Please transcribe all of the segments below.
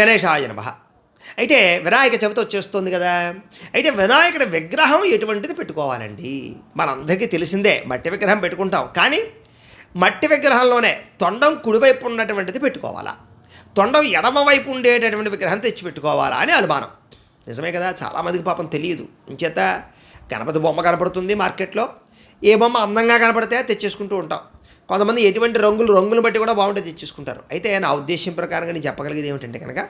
గణేశాయ నమ. అయితే వినాయక చవితి వచ్చేస్తుంది కదా. అయితే వినాయకుడి విగ్రహం ఎటువంటిది పెట్టుకోవాలండి? మనందరికీ తెలిసిందే మట్టి విగ్రహం పెట్టుకుంటాం. కానీ మట్టి విగ్రహంలోనే తొండం కుడివైపు ఉన్నటువంటిది పెట్టుకోవాలా? తొండం ఎడమ వైపు ఉండేటటువంటి విగ్రహం తెచ్చి పెట్టుకోవాలా అని అనుమానం. నిజమే కదా చాలామందికి పాపం తెలియదు. ఇంచేత గణపతి బొమ్మ కనపడుతుంది మార్కెట్లో. ఏ బొమ్మ అందంగా కనపడితే తెచ్చేసుకుంటూ ఉంటాం. కొంతమంది ఎటువంటి రంగులు రంగులు బట్టి కూడా బాగుంటే తెచ్చేసుకుంటారు. అయితే నా ఉద్దేశం ప్రకారంగా నేను చెప్పగలిగేది ఏమిటంటే కనుక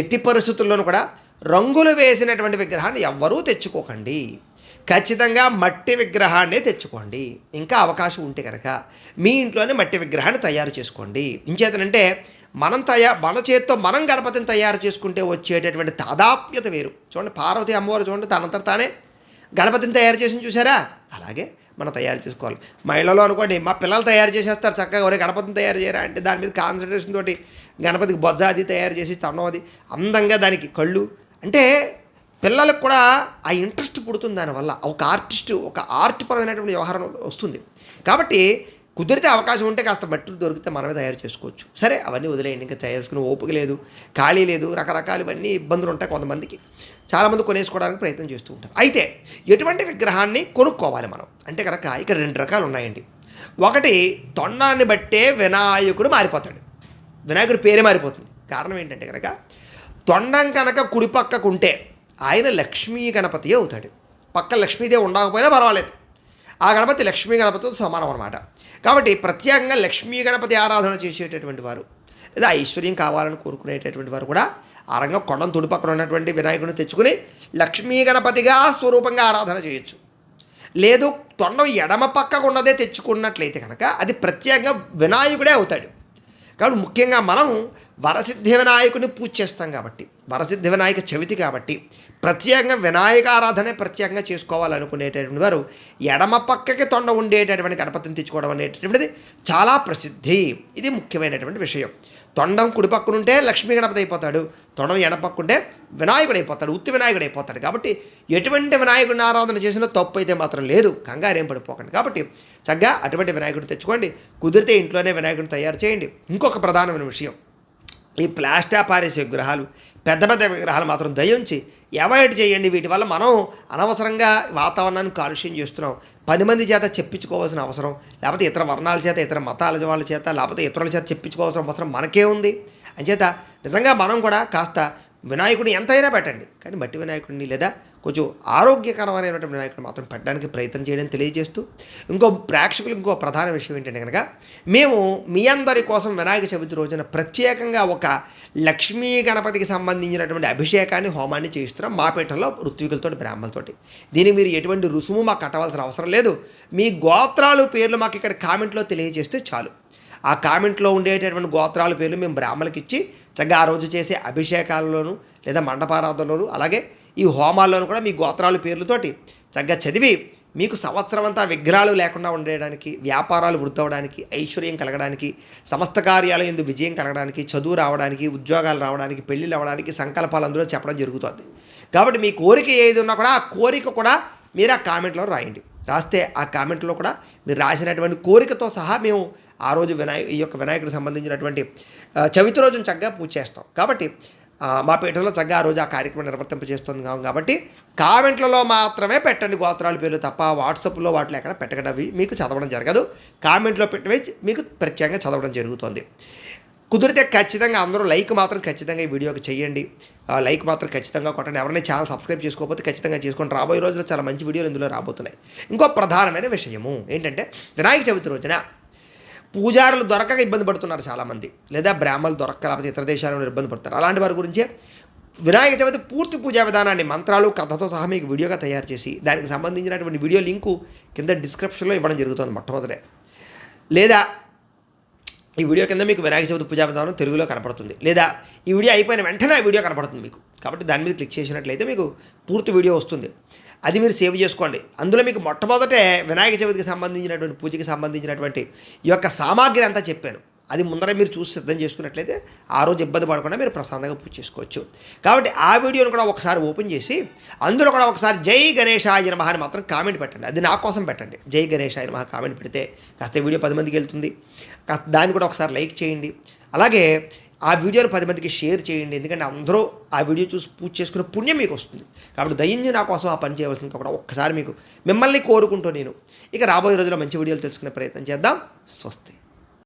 ఎట్టి పరిస్థితుల్లోనూ కూడా రంగులు వేసినటువంటి విగ్రహాన్ని ఎవ్వరూ తెచ్చుకోకండి. ఖచ్చితంగా మట్టి విగ్రహాన్ని తెచ్చుకోండి. ఇంకా అవకాశం ఉంటే కనుక మీ ఇంట్లోనే మట్టి విగ్రహాన్ని తయారు చేసుకోండి. ఇంచేతనంటే మనం తయా మన చేత్తో మనం గణపతిని తయారు చేసుకుంటే వచ్చేటటువంటి తాదాప్యత వేరు. చూడండి పార్వతి అమ్మవారు చూడండి తనంతట తానే గణపతిని తయారు చేసి చూసారా? అలాగే మనం తయారు చేసుకోవాలి. మహిళలో అనుకోండి మా పిల్లలు తయారు చేసేస్తారు చక్కగా ఒరే గణపతిని తయారు చేయరా? అంటే దాని మీద కాన్సన్ట్రేషన్ తోటి గణపతికి బొజ్జ అది తయారు చేసి చండం అది. అందంగా దానికి కళ్ళు. అంటే పిల్లలకు కూడా ఆ ఇంట్రెస్ట్ పుడుతుంది దానివల్ల. ఒక ఆర్టిస్ట్ ఒక ఆర్ట్ పరమైనటువంటి వ్యవహారం వస్తుంది. కాబట్టి కుదిరితే అవకాశం ఉంటే కాస్త మట్టి దొరికితే మనమే తయారు చేసుకోవచ్చు. సరే అవన్నీ వదిలేయండి. ఇంకా తయారు చేసుకుని ఓపిక లేదు ఖాళీ లేదు రకరకాలు ఇవన్నీ ఇబ్బందులు ఉంటాయి కొంతమందికి. చాలామంది కొనేసుకోవడానికి ప్రయత్నం చేస్తూ ఉంటారు. అయితే ఎటువంటి విగ్రహాన్ని కొనుక్కోవాలి మనం? అంటే కనుక ఇక్కడ రెండు రకాలు ఉన్నాయండి. ఒకటి తొండాన్ని బట్టే వినాయకుడు మారిపోతాడు. వినాయకుడి పేరే మారిపోతుంది. కారణం ఏంటంటే కనుక తొండం కనుక కుడిపక్కకుంటే ఉంటే ఆయన లక్ష్మీ గణపతి అవుతాడు. పక్క లక్ష్మీదేవి ఉండకపోయినా పర్వాలేదు. ఆ గణపతి లక్ష్మీ గణపతితో సమానం అనమాట కాబట్టి ప్రత్యేకంగా లక్ష్మీ గణపతి ఆరాధన చేసేటటువంటి వారు లేదా ఐశ్వర్యం కావాలని కోరుకునేటటువంటి వారు కూడా ఆ రంగం కొండం తుడి పక్కన ఉన్నటువంటి వినాయకుడిని తెచ్చుకుని లక్ష్మీ గణపతిగా స్వరూపంగా ఆరాధన చేయొచ్చు. లేదు తొండం ఎడమ పక్కకు ఉన్నదే తెచ్చుకున్నట్లయితే కనుక అది ప్రత్యేకంగా వినాయకుడే అవుతాడు. కాబట్టి ముఖ్యంగా మనం వరసిద్ధి వినాయకుడిని పూజ చేస్తాం కాబట్టి వరసిద్ధి వినాయక చవితి కాబట్టి ప్రత్యేకంగా వినాయక ఆరాధనే ప్రత్యేకంగా చేసుకోవాలనుకునేటటువంటి వారు ఎడమ పక్కకి తొండ ఉండేటటువంటి గణపతిని తెచ్చుకోవడం అనేటటువంటిది చాలా ప్రసిద్ధి. ఇది ముఖ్యమైనటువంటి విషయం. తొండం కుడి పక్కన లక్ష్మీ గణపతి అయిపోతాడు. తొండం ఎడమ వినాయకుడు అయిపోతాడు. ఉత్తి వినాయకుడు అయిపోతాడు. కాబట్టి ఎటువంటి వినాయకుడిని ఆరాధన చేసినా తప్పు అయితే మాత్రం లేదు. కంగారేం పడిపోకండి. కాబట్టి చక్కగా అటువంటి వినాయకుడు తెచ్చుకోండి. కుదిరితే ఇంట్లోనే వినాయకుడిని తయారు చేయండి. ఇంకొక ప్రధానమైన విషయం. ఈ ప్లాస్టా పారేసే విగ్రహాలు పెద్ద పెద్ద విగ్రహాలు మాత్రం దయించి అవాయిడ్ చేయండి. వీటి వల్ల మనం అనవసరంగా వాతావరణాన్ని కాలుష్యం చేస్తున్నాం. పది మంది చేత చెప్పించుకోవాల్సిన అవసరం లేకపోతే ఇతర వర్ణాల చేత ఇతర మతాల వాళ్ళ చేత లేకపోతే ఇతరుల చేత చెప్పించుకోవాల్సిన అవసరం మనకే ఉంది. అంచేత నిజంగా మనం కూడా కాస్త వినాయకుడిని ఎంతైనా పెట్టండి. కానీ మట్టి వినాయకుడిని లేదా కొంచెం ఆరోగ్యకరమైనటువంటి నాయకుడు మాత్రం పెట్టడానికి ప్రయత్నం చేయడం తెలియజేస్తూ ఇంకో ప్రేక్షకులు ఇంకో ప్రధాన విషయం ఏంటంటే కనుక మేము మీ అందరి కోసం వినాయక చవితి రోజున ప్రత్యేకంగా ఒక లక్ష్మీ గణపతికి సంబంధించినటువంటి అభిషేకాన్ని హోమాన్ని చేయిస్తున్నాం మా పీఠంలో ఋత్వికులతో బ్రాహ్మణులతోటి. దీనికి మీరు ఎటువంటి రుసుము మాకు కట్టవలసిన అవసరం లేదు. మీ గోత్రాలు పేర్లు మాకు ఇక్కడ కామెంట్లో తెలియజేస్తే చాలు. ఆ కామెంట్లో ఉండేటటువంటి గోత్రాల పేర్లు మేము బ్రాహ్మణులకి ఇచ్చి చక్కగా ఆ రోజు చేసే అభిషేకాలలోను లేదా మండపారాధనలోను అలాగే ఈ హోమాల్లోనూ కూడా మీ గోత్రాల పేర్లతోటి చక్కగా చదివి మీకు సంవత్సరం అంతా విగ్రహాలు లేకుండా ఉండడానికి వ్యాపారాలు వృద్ధవడానికి ఐశ్వర్యం కలగడానికి సమస్త కార్యాలు ఎందు విజయం కలగడానికి చదువు రావడానికి ఉద్యోగాలు రావడానికి పెళ్ళిళ్ళు అవ్వడానికి సంకల్పాలు అందులో చెప్పడం జరుగుతుంది. కాబట్టి మీ కోరిక ఏది ఉన్నా కూడా ఆ కోరిక కూడా మీరు ఆ కామెంట్లో రాయండి. రాస్తే ఆ కామెంట్లో కూడా మీరు రాసినటువంటి కోరికతో సహా మేము ఆ రోజు వినాయ ఈ యొక్క వినాయకుడికి సంబంధించినటువంటి చవితి రోజున చక్కగా పూజ చేస్తాం. కాబట్టి మా పీఠంలో చక్కగా ఆ రోజు ఆ కార్యక్రమం నిర్వర్తింపజేస్తుంది కావు. కాబట్టి కామెంట్లలో మాత్రమే పెట్టండి గోత్రాల పేర్లు తప్ప వాట్సాప్లో వాటిలో ఎక్కడ పెట్టకండి అవి మీకు చదవడం జరగదు. కామెంట్లో పెట్టినవి మీకు ప్రత్యేకంగా చదవడం జరుగుతుంది. కుదిరితే ఖచ్చితంగా అందరూ లైక్ మాత్రం ఖచ్చితంగా ఈ వీడియోకి చేయండి. లైక్ మాత్రం ఖచ్చితంగా కొట్టండి. ఎవరైనా ఛానల్ సబ్స్క్రైబ్ చేసుకోకపోతే ఖచ్చితంగా చేసుకోండి. రాబోయే రోజుల్లో చాలా మంచి వీడియోలు ఇందులో రాబోతున్నాయి. ఇంకో ప్రధానమైన విషయము ఏంటంటే వినాయక చవితి రోజున పూజారులు దొరకక ఇబ్బంది పడుతున్నారు చాలామంది. లేదా బ్రాహ్మణులు దొరక్క లేకపోతే ఇతర దేశాలలో ఇబ్బంది పడుతున్నారు. అలాంటి వారి గురించే వినాయక చవితి పూర్తి పూజా విధానాన్ని మంత్రాలు కథతో సహా మీకు వీడియోగా తయారు చేసి దానికి సంబంధించినటువంటి వీడియో లింకు కింద డిస్క్రిప్షన్లో ఇవ్వడం జరుగుతుంది మొట్టమొదటే. లేదా ఈ వీడియో కింద మీకు వినాయక చవితి పూజా విధానం తెలుగులో కనపడుతుంది. లేదా ఈ వీడియో అయిపోయిన వెంటనే ఆ వీడియో కనపడుతుంది మీకు. కాబట్టి దాని మీద క్లిక్ చేసినట్లయితే మీకు పూర్తి వీడియో వస్తుంది. అది మీరు సేవ్ చేసుకోండి. అందులో మీకు మొట్టమొదటే వినాయక చవితికి సంబంధించినటువంటి పూజకి సంబంధించినటువంటి ఈ యొక్క సామాగ్రి అంతా చెప్పాను. అది ముందర మీరు చూసి సిద్ధం చేసుకున్నట్లయితే ఆ రోజు ఇబ్బంది పడకుండా మీరు ప్రశాంతంగా పూజ చేసుకోవచ్చు. కాబట్టి ఆ వీడియోను కూడా ఒకసారి ఓపెన్ చేసి అందులో కూడా ఒకసారి జై గణేష్ ఆయన అని మాత్రం కామెంట్ పెట్టండి. అది నా కోసం పెట్టండి. జై గణేష్ ఆయన మహా కామెంట్ పెడితే కాస్త వీడియో పది మందికి వెళ్తుంది. కాస్త దాన్ని కూడా ఒకసారి లైక్ చేయండి. అలాగే ఆ వీడియోని పది మందికి షేర్ చేయండి. ఎందుకంటే అందరూ ఆ వీడియో చూసి పూజ చేసుకునే పుణ్యం మీకు వస్తుంది. కాబట్టి దయించి నా కోసం ఆ పని చేయవలసింది. కాబట్టి ఒక్కసారి మీకు మిమ్మల్ని కోరుకుంటూ నేను ఇక రాబోయే రోజుల్లో మంచి వీడియోలు తెలుసుకునే ప్రయత్నం చేద్దాం. స్వస్తి.